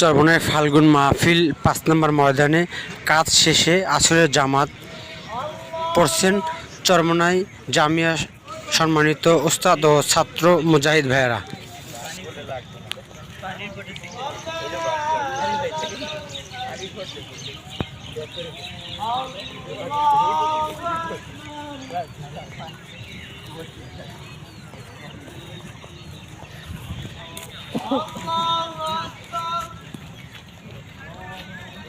চরবনের ফাল্গুন মাহফিল পাঁচ নম্বর ময়দানে কাজ শেষে আসরের জামাত পড়ছেন চরমনাই জামিয়া সম্মানিত ওস্তাদ ও ছাত্র মুজাহিদ ভাইয়েরা।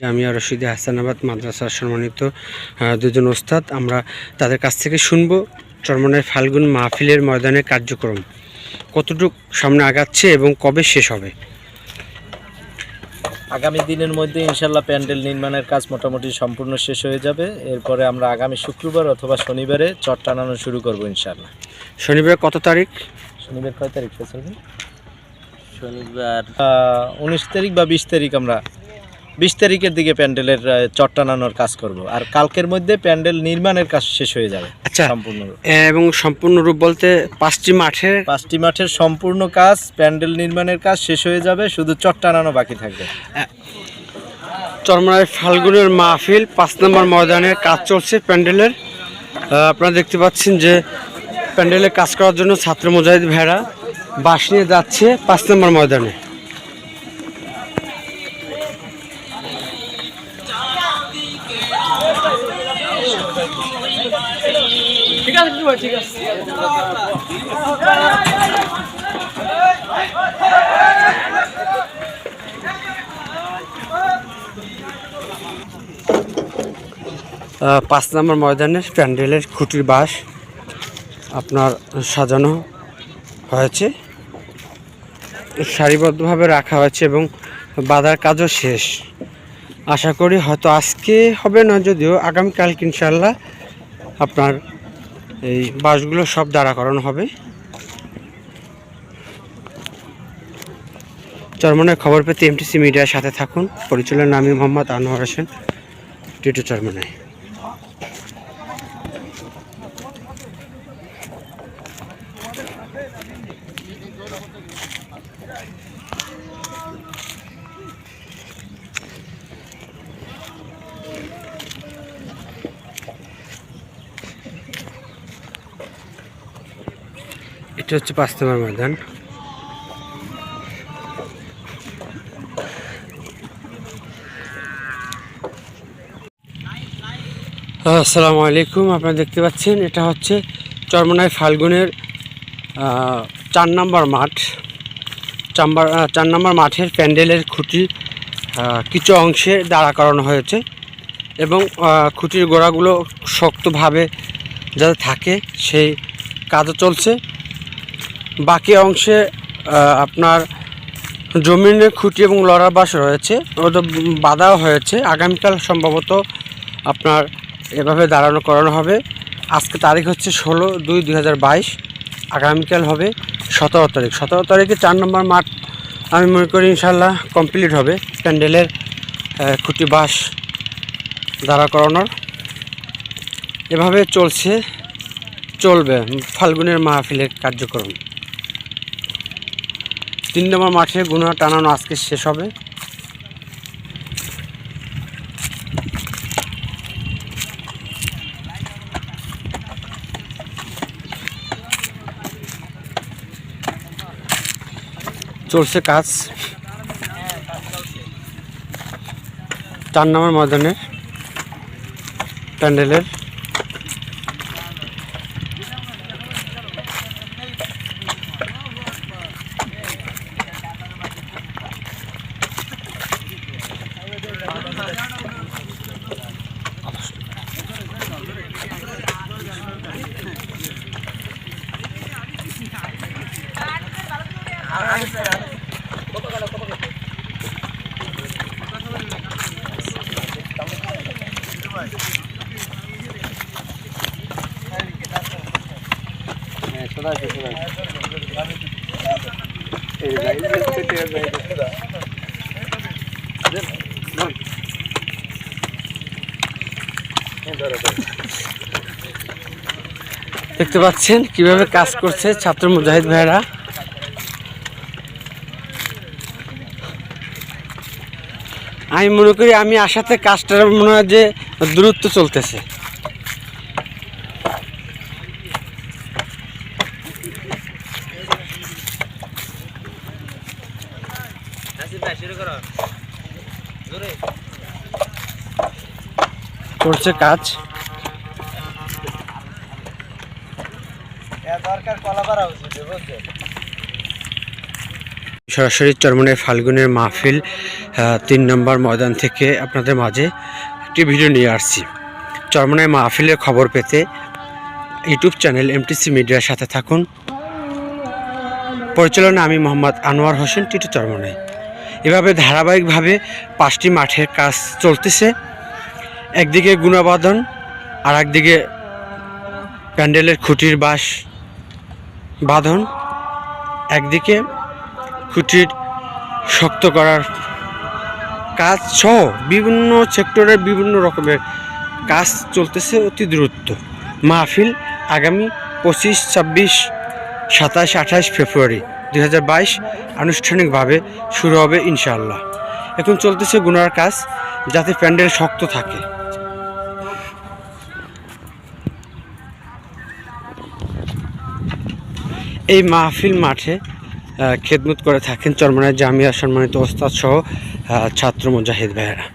জামিয়া রশিদে হাসানাবাদ মাদ্রাসার সম্মানিত দুজন ওস্তাদ। আমরা তাদের কাছ থেকে শুনব চরমনের ফাল্গুন মাহফিলের ময়দানে কার্যক্রম কতটুক সামনে আগাচ্ছে এবং কবে শেষ হবে। আগামী দিনের মধ্যে ইনশাল্লাহ প্যান্ডেল নির্মাণের কাজ মোটামুটি সম্পূর্ণ শেষ হয়ে যাবে। এরপরে আমরা আগামী শুক্রবার অথবা শনিবারে চট টানানো শুরু করব ইনশাল্লাহ শনিবার কত তারিখ? শনিবার কয় তারিখ শনিবার। উনিশ তারিখ বা বিশ তারিখ আমরা বিশ তারিখের দিকে প্যান্ডেলের চট টানানোর কাজ করব। আর কালকের মধ্যে প্যান্ডেল নির্মাণের কাজ শেষ হয়ে যাবে আচ্ছা সম্পূর্ণ এবং সম্পূর্ণ রূপ বলতে পাঁচটি মাঠের? পাঁচটি মাঠের সম্পূর্ণ কাজ প্যান্ডেল নির্মাণের কাজ শেষ হয়ে যাবে শুধু চট টানানো বাকি থাকবে। চরমনায় ফাল্গুনের মাহফিল পাঁচ নম্বর ময়দানের কাজ চলছে প্যান্ডেলের। আপনারা দেখতে পাচ্ছেন যে প্যান্ডেলের কাজ করার জন্য ছাত্র মুজাহিদ ভেড়া বাস নিয়ে যাচ্ছে পাঁচ নম্বর ময়দানে। আহ, পাঁচ নম্বর ময়দানের প্যান্ডেলের খুঁটির বাস আপনার সাজানো হয়েছে। সারিবদ্ধভাবে রাখা হয়েছে এবং বাঁধার কাজও শেষ। আশা করি হয়তো আজকে হবে না, যদিও আগামীকালকে ইনশাল্লাহ আপনার এই বাসগুলো সব দাঁড়া করানো হবে চরমনের খবর পেতে এমটিসি মিডিয়ার সাথে থাকুন। পরিচালনার নামি মোহাম্মদ আনোয়ার হোসেন টিটু চরমনায় এটা হচ্ছে পাঁচ নম্বর ময়দান। আসসালামু আলাইকুম, আপনারা দেখতে পাচ্ছেন, এটা হচ্ছে চরমনায় ফাল্গুনের চার নম্বর মাঠ। চাম্বার চার নম্বর মাঠের প্যান্ডেলের খুঁটি কিছু অংশে দাঁড়া করানো হয়েছে এবং খুঁটির গোড়াগুলো শক্তভাবে যাতে থাকে, সেই কাজও চলছে। বাকি অংশে আপনার জমিনের খুঁটি এবং লড়ার বাস রয়েছে। ওটা বাধাও হয়েছে। আগামীকাল সম্ভবত আপনার এভাবে দাঁড়ানো করানো হবে। আজকে তারিখ হচ্ছে ষোলো দুই দুই হাজার বাইশ। আগামীকাল হবে সতেরো তারিখ। সতেরো তারিখে চার নম্বর মাঠ, আমি মনে করি ইনশাল্লাহ কমপ্লিট হবে। প্যান্ডেলের খুঁটি বাস দাঁড়া করানোর। এভাবে চলছে, চলবে। ফাল্গুনের মাহফিলের কার্যক্রম। তিন নম্বর মাঠে গুণা টানানো আজকে শেষ হবে। চলছে কাজ। চার নম্বর ময়দানে প্যান্ডেলের দেখতে পাচ্ছেন কীভাবে কাজ করছে ছাত্র মুজাহিদ ভাইরা। আমি মনে করি আমি আসাতে কাজটা মনে হয় যে দূরত্ব চলতেছে। করছে কাজ। সরাসরি চরমনের ফাল্গুনের মাহফিল তিন নম্বর ময়দান থেকে আপনাদের মাঝে। একটি ভিডিও নিয়ে আসছি। চরমনের মাহফিলের খবর পেতে ইউটিউব চ্যানেল এমটিসি মিডিয়ার সাথে থাকুন। পরিচালনা আমি মোহাম্মদ আনোয়ার হোসেন, টিটু চরমনাই এভাবে ধারাবাহিকভাবে পাঁচটি মাঠের কাজ চলতেছে। একদিকে গুণাবাদন আর একদিকে প্যান্ডেলের খুঁটির বাস বাঁধন। একদিকে খুঁটির শক্ত করার কাজ সহ বিভিন্ন সেক্টরের বিভিন্ন রকমের কাজ চলতেছে অতি দ্রুত। মাহফিল আগামী পঁচিশ, ছাব্বিশ, সাতাশ, আঠাশ ফেব্রুয়ারি দু হাজার বাইশ আনুষ্ঠানিকভাবে শুরু হবে ইনশাআল্লাহ। এখন চলতেছে গুনার কাজ যাতে প্যান্ডেল শক্ত থাকে। এই মাহফিল মাঠে খেদমত করে থাকেন। চরমনায় জামিয়া সম্মানিত ওস্তাদ সহ ছাত্র মুজাহিদ ভাইয়েরা।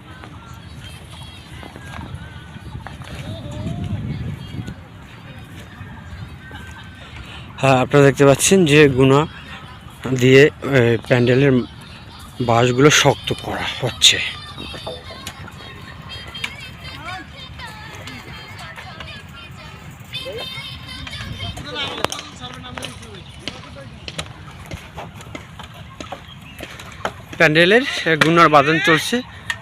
হ্যাঁ আপনারা দেখতে পাচ্ছেন যে গুণা দিয়ে প্যান্ডেলের বাঁশগুলো শক্ত করা হচ্ছে। প্যান্ডেলের গুনার বাদন চলছে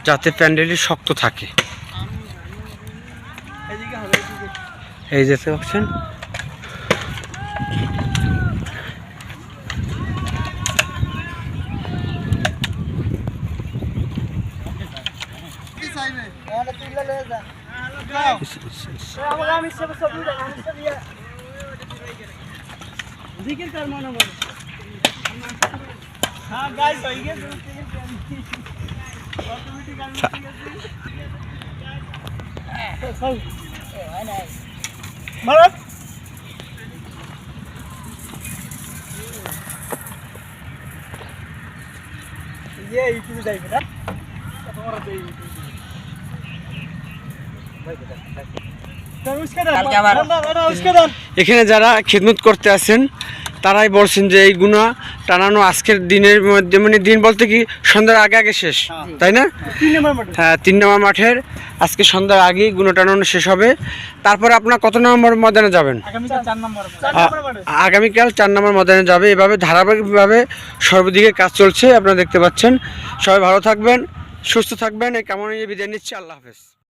যাতে প্যান্ডেলটি শক্ত থাকে। এই যেতে পারছেন জিকির ऑटोमेटिक मारो ये यूट्यूब जाइए ना तुम्हारा तो यूट्यूब उसके दान उसके दान এখানে যারা খিদমত করতে আছেন তারাই বলছেন যে এই গুণা টানানো আজকের দিনের মধ্যে মানে দিন বলতে কি সন্ধ্যার আগে আগে শেষ তাই না? হ্যাঁ তিন নম্বর মাঠের আজকে সন্ধ্যার আগেই গুণা টানানো শেষ হবে। তারপরে আপনার কত নম্বর ময়দানে যাবেন? হ্যাঁ, আগামীকাল চার নম্বর ময়দানে যাবে। এভাবে ধারাবাহিকভাবে সর্বদিকে কাজ চলছে আপনারা দেখতে পাচ্ছেন। সবাই ভালো থাকবেন সুস্থ থাকবেন। এই কেমন বিদায় নিচ্ছি। আল্লাহ হাফেজ।